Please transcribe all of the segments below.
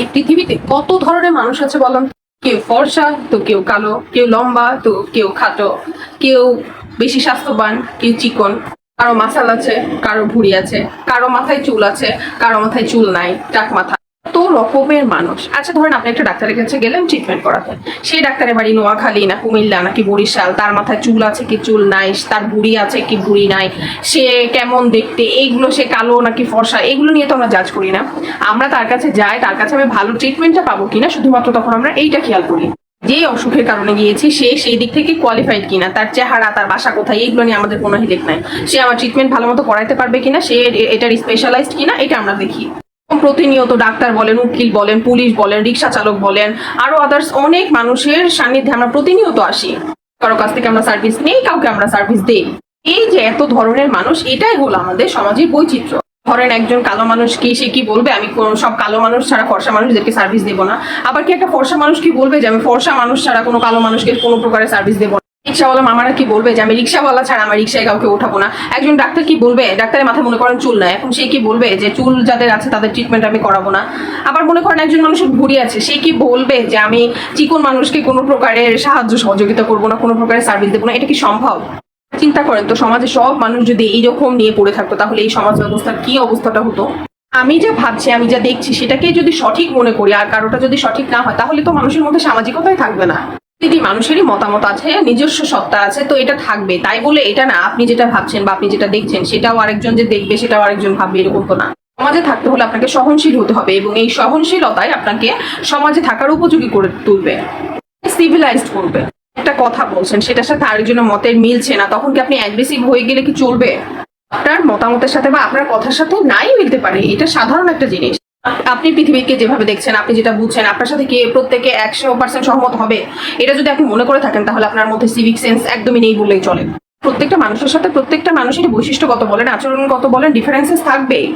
এই পৃথিবীতে কত ধরনের মানুষ আছে বলেন? কেউ ফর্সা, তো কেউ কালো, কেউ লম্বা, তো কেউ খাটো, কেউ বেশি স্বাস্থ্যবান, কেউ চিকন। কারও মাসাল আছে, কারও ভুড়ি আছে, কারও মাথায় চুল আছে, কারও মাথায় চুল নাই, টাক মাথা। রকমের মানুষ। আচ্ছা ধরেন আপনি একটা ডাক্তারের কাছে গেলেন ট্রিটমেন্ট করাতে। সেই ডাক্তারের বাড়ি নোয়াখালী না কুমিল্লা নাকি বরিশাল, তার মাথায় চুল আছে কি চুল নাই, তার ভুঁড়ি আছে কি ভুঁড়ি নাই, সে কেমন দেখতে, এইগুলো সে কালো নাকি ফর্সা, এগুলো নিয়ে তো আমরা জাজ করি না। আমরা তার কাছে যাই, তার কাছে আমি ভালো ট্রিটমেন্টটা পাবো কিনা, শুধুমাত্র তখন আমরা এইটা খেয়াল করি। যে অসুখের কারণে গিয়েছি, সে সেই দিক থেকে কোয়ালিফাইড কিনা, তার চেহারা, তার বাসা কোথায়, এইগুলো নিয়ে আমাদের কোনো হিলেক নাই। সে আমার ট্রিটমেন্ট ভালো মতো করাইতে পারবে কিনা, সে এটার স্পেশালাইজড কিনা, এটা আমরা দেখি। প্রতিনিয়ত ডাক্তার বলেন, উকিল বলেন, পুলিশ বলেন, রিক্সা চালক বলেন, আরও আদার্স অনেক মানুষের সান্নিধ্যে আমরা প্রতিনিয়ত আসি। কারও কাছ থেকে আমরা সার্ভিস নেই, কাউকে আমরা সার্ভিস দেই। এই যে এত ধরনের মানুষ, এটাই হলো আমাদের সমাজের বৈচিত্র্য। ধরেন একজন কালো মানুষ কি, সে কি বলবে? আমি কোন সব কালো মানুষ ছাড়া ফর্সা মানুষদেরকে সার্ভিস দেবো না। আবার কি একটা ফর্সা মানুষ কি বলবে যে, আমি ফর্সা মানুষ ছাড়া কোনো কালো মানুষকে কোনো প্রকারের সার্ভিস দেবো না? রিক্সাওয়ালা মামারা কি বলবে যে, আমি রিক্সাওয়ালা ছাড়া আমার রিক্সায় কাউকে ওঠাবো না একজন ডাক্তার কি বলবে? ডাক্তারের মাথায় মনে করেন চুল নাই। এখন সে কি বলবে যে, চুল যাদের আছে তাদের ট্রিটমেন্ট আমি করাবো না আবার মনে করেন একজন মানুষের ভুঁড়ি আছে, সে কি বলবে যে, আমি চিকন মানুষকে কোনো প্রকারের সাহায্য সহযোগিতা করব না, কোনো প্রকারের সার্ভিস দেবো না এটা কি সম্ভব? চিন্তা করেন তো, সমাজে সব মানুষ যদি এইরকম নিয়ে পড়ে থাকতো, তাহলে এই সমাজ ব্যবস্থার কি অবস্থাটা হতো? আমি যা ভাবছি, আমি যা দেখছি, সেটাকে যদি সঠিক মনে করি, আর কারোটা যদি সঠিক না হয়, তাহলে তো মানুষের মধ্যে সামাজিকতাই থাকবে না। যদি মানুষেরই মতামত আছে, নিজস্ব সত্তা আছে, তো এটা থাকবে। তাই বলে এটা না, আপনি যেটা ভাবছেন বা আপনি যেটা দেখছেন, সেটাও আরেকজন যে দেখবে, সেটাও আরেকজন ভাববে, এরকম তো না। সমাজে থাকতে হলে আপনাকে সহনশীল হতে হবে এবং এই সহনশীলতাই আপনাকে সমাজে থাকার উপযোগী করে তুলবে সিভিলাইজড করবে। একটা কথা বলছেন, সেটার সাথে আরেকজনের মতের মিলছে না, তখন কি আপনি অ্যাগ্রেসিভ হয়ে গেলে কি চলবে? আপনার মতামতের সাথে বা আপনার কথার সাথে নাই মিলতে পারে, এটা সাধারণ একটা জিনিস। আপনি পৃথিবীকে যেভাবে দেখছেন, আপনি যেটা বুঝছেন, আপনার সাথে কি প্রত্যেকে একশো পার্সেন্ট সহমত হবে? এটা যদি আপনি মনে করে থাকেন, তাহলে আপনার মধ্যে সিভিক সেন্স একদমই নেই বললেই চলে। প্রত্যেকটা মানুষের সাথে প্রত্যেকটা মানুষের বৈশিষ্ট্যগত বলেন আচরণগত বলেন ডিফারেন্সেস থাকবেই।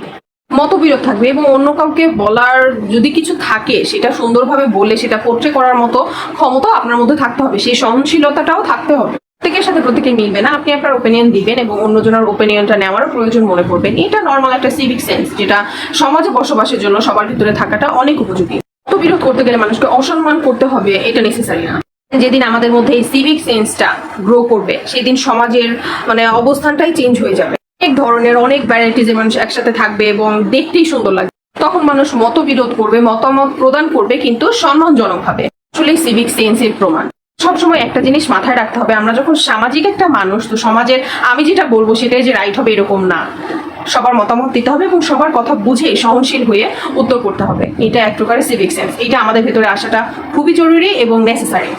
মতবিরোধ থাকবে এবং অন্য কাউকে বলার যদি কিছু থাকে, সেটা সুন্দরভাবে বলে, সেটা পোট্রে করার মতো ক্ষমতা আপনার মধ্যে থাকতে হবে। সেই সহনশীলতাটাও থাকতে হবে। প্রত্যেকের সাথে প্রত্যেকে মিলবে না। আপনি আপনার ওপিনিয়ন দিবেন এবং অন্যজনের ওপিনিয়নটা নেওয়ারও প্রয়োজন মনে করবেন এটা নর্মাল একটা সিভিক সেন্স যেটা সমাজে বসবাসের জন্য সবার ভিতরে থাকাটা অনেক উপযোগী। মতবিরোধ করতে গেলে মানুষকে অসম্মান করতে হবে, এটা নেসেসারি না। যেদিন আমাদের মধ্যে এই সিভিক সেন্সটা গ্রো করবে, সেদিন সমাজের মানে অবস্থানটাই চেঞ্জ হয়ে যাবে। অনেক ধরনের, অনেক ভ্যারাইটিজের মানুষ একসাথে থাকবে এবং দেখতেই সুন্দর লাগবে। তখন মানুষ মতবিরোধ করবে, মতামত প্রদান করবে, কিন্তু সম্মানজনক ভাবে আসলে সিভিক সেন্সের প্রমাণ। সবসময় একটা জিনিস মাথায় রাখতে হবে। আমরা যখন সামাজিক একটা মানুষ, তো সমাজের আমি যেটা বলব সেটাই যে রাইট হবে এরকম না। সবার মতামত দিতে হবে এবং সবার কথা বুঝে সহনশীল হয়ে উত্তর করতে হবে। এটা এক প্রকারের সিভিক সেন্স এটা আমাদের ভেতরে আসাটা খুবই জরুরি এবং নেসেসারি